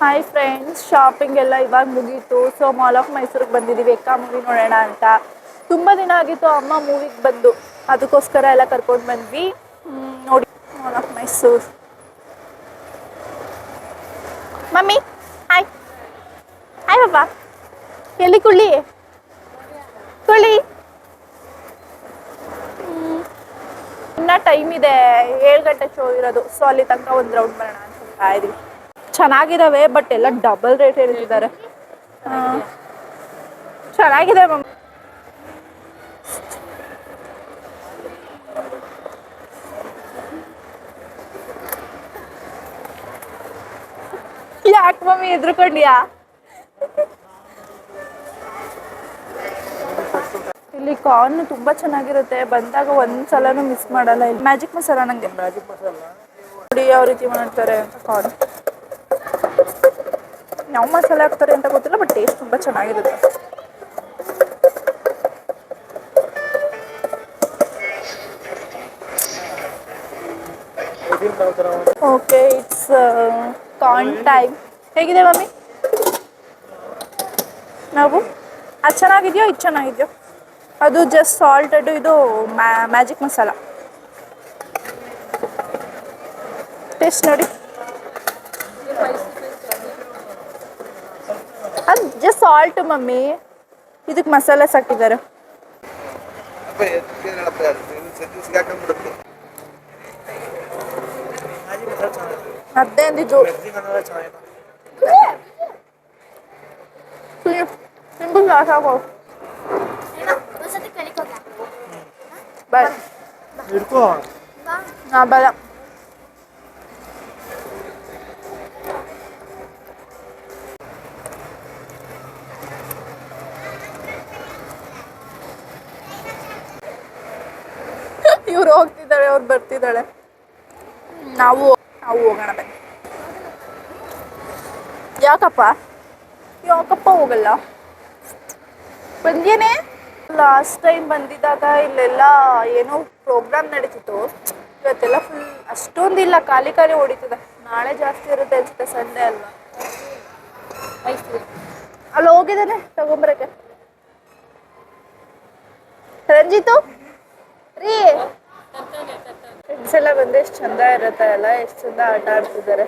Hi friends shopping ಎಲ್ಲ ಇವಾಗ ಮುಗೀತು. ಸೊ ಮಾಲ್ ಆಫ್ ಮೈಸೂರಿಗೆ ಬಂದಿದ್ದೀವಿ ಎಕ್ಕ ಮೂವಿ ನೋಡೋಣ ಅಂತ. ತುಂಬ ದಿನ ಆಗಿತ್ತು ಅಮ್ಮ ಮೂವಿಗೆ ಬಂದು. ಅದಕ್ಕೋಸ್ಕರ ಎಲ್ಲ ಕರ್ಕೊಂಡು ಬಂದ್ವಿ. ನೋಡಿ mall of Mysuru mummy hi hi ಬಾಬಾ ಎಲ್ಲಿ ಕುಳ್ಳಿ? ಕುಳ್ಳಿ. ಇನ್ನ ಟೈಮ್ ಇದೆ. ಏಳು ಗಂಟೆ ಶೋ ಇರೋದು. ಸೊ ಅಲ್ಲಿ ತನಕ ಒಂದು ರೌಂಡ್ ಬರೋಣ ಅಂತ ಇದೀವಿ. ಚೆನ್ನಾಗಿದಾವೆ ಬಟ್ ಎಲ್ಲ ಡಬಲ್ ರೇಟ್ ಹೇಳಿದ್ದಾರೆ. ಚೆನ್ನಾಗಿದೆ ಮಮ್ಮ ಯಾಕೆ ಮಮ್ಮಿ ಎದ್ರುಕೊಂಡ್ಯಾ? ಇಲ್ಲಿ ಕಾರ್ನ್ ತುಂಬಾ ಚೆನ್ನಾಗಿರುತ್ತೆ ಬಂದಾಗ ಒಂದ್ ಸಲನು ಮಿಸ್ ಮಾಡಲ್ಲ ಇಲ್ಲಿ. ಮ್ಯಾಜಿಕ್ ಮಸಾಲ ನಂಗೆ. ಮ್ಯಾಜಿಕ್ ಮಸಾಲ ನೋಡಿ ಯಾವ ರೀತಿ ಮಾಡ್ತಾರೆ ಅಂತ ಕಾರ್ನ್ ಯಾವ ಮಸಾಲೆ ಹಾಕ್ತಾರೆ ಅಂತ ಗೊತ್ತಿಲ್ಲ ಬಟ್ ಟೇಸ್ಟ್ ತುಂಬಾ ಚೆನ್ನಾಗಿರುತ್ತೆ. ಓಕೆ ಇಟ್ಸ್ ಕಾರ್ನ್ ಟೈಮ್ ಹೇಗಿದೆ ಮಮ್ಮಿ? ನಾವು? ಅದು ಚೆನ್ನಾಗಿದೆಯೋ, ಇದು ಚೆನ್ನಾಗಿದೆಯೋ? ಅದು ಜಸ್ಟ್ ಸಾಲ್ಟೆಡ್ ಇದು ಮ್ಯಾಜಿಕ್ ಮಸಾಲ ಟೇಸ್ಟ್ ನೋಡಿ. ಅದು ಜಸ್ಟ್ ಸಾಲ್ಟ್ ಮಮ್ಮಿ ಇದಕ್ಕೆ ಮಸಾಲೆ ಹಾಕಿದ್ದಾರೆ ಸಿಗಾಕೊಂಡ್ಬಿಡುತ್ತೆ ಮ್ಯಾಜಿಕ್ ಮಸಾಲ ಚೆನ್ನಾಗಿದೆ ಅದೇ ಅಂದಿದ್ದು ಮ್ಯಾಜಿಕ್ ಇವ್ರು ಹೋಗ್ತಿದ್ದಾಳೆ ಅವ್ರು ಬರ್ತಿದ್ದಾಳೆ. ನಾವು ನಾವು ಹೋಗೋಣ ಬನ್ನಿ. ಯಾಕಪ್ಪ? ಯಾಕಪ್ಪ ಹೋಗಲ್ಲ? ಬಂದ್ಯೇನೆ? ಲಾಸ್ಟ್ ಟೈಮ್ ಬಂದಿದ್ದಾಗ ಇಲ್ಲೆಲ್ಲ ಏನೋ ಪ್ರೋಗ್ರಾಮ್ ನಡೀತಿತ್ತು. ಇವತ್ತೆಲ್ಲ ಫುಲ್ ಅಷ್ಟೊಂದಿಲ್ಲ ಖಾಲಿ ಖಾಲಿ ಹೊಡಿತದೆ ನಾಳೆ ಜಾಸ್ತಿ ಇರುತ್ತೆ ಅನ್ಸುತ್ತೆ ಸಂಡೇ ಅಲ್ವಾ? ಅಲ್ಲ, ಹೋಗಿದ್ದಾನೆ, ತಗೊಂಬರಕ್ಕೆ. ರಂಜಿತು? ರೀ. ಫ್ರೆಂಡ್ಸ್ ಎಲ್ಲ ಬಂದ್ರೆ ಎಷ್ಟು ಚಂದ ಇರುತ್ತೆ ಅಲ್ಲ ಎಷ್ಟು ಚಂದ ಆಟ ಆಡ್ತಿದ್ದಾರೆ.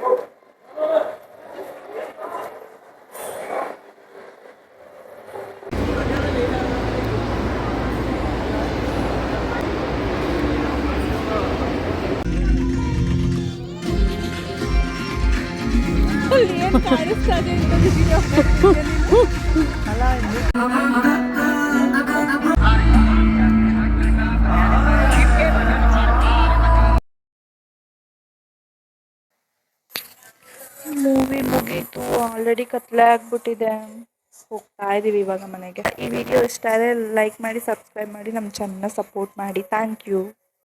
ಮೂವಿ ಮುಗೀತು. ಆಲ್ರೆಡಿ ಕತ್ಲೆ ಆಗ್ಬಿಟ್ಟಿದೆ. ಹೋಗ್ತಾ ಇದ್ದೀವಿ ಇವಾಗ ಮನೆಗೆ. ಈ ವಿಡಿಯೋ ಇಷ್ಟ ಆದರೆ ಲೈಕ್ ಮಾಡಿ ಸಬ್ಸ್ಕ್ರೈಬ್ ಮಾಡಿ ನಮ್ಮ ಚಾನಲ್ನ ಸಪೋರ್ಟ್ ಮಾಡಿ. Thank you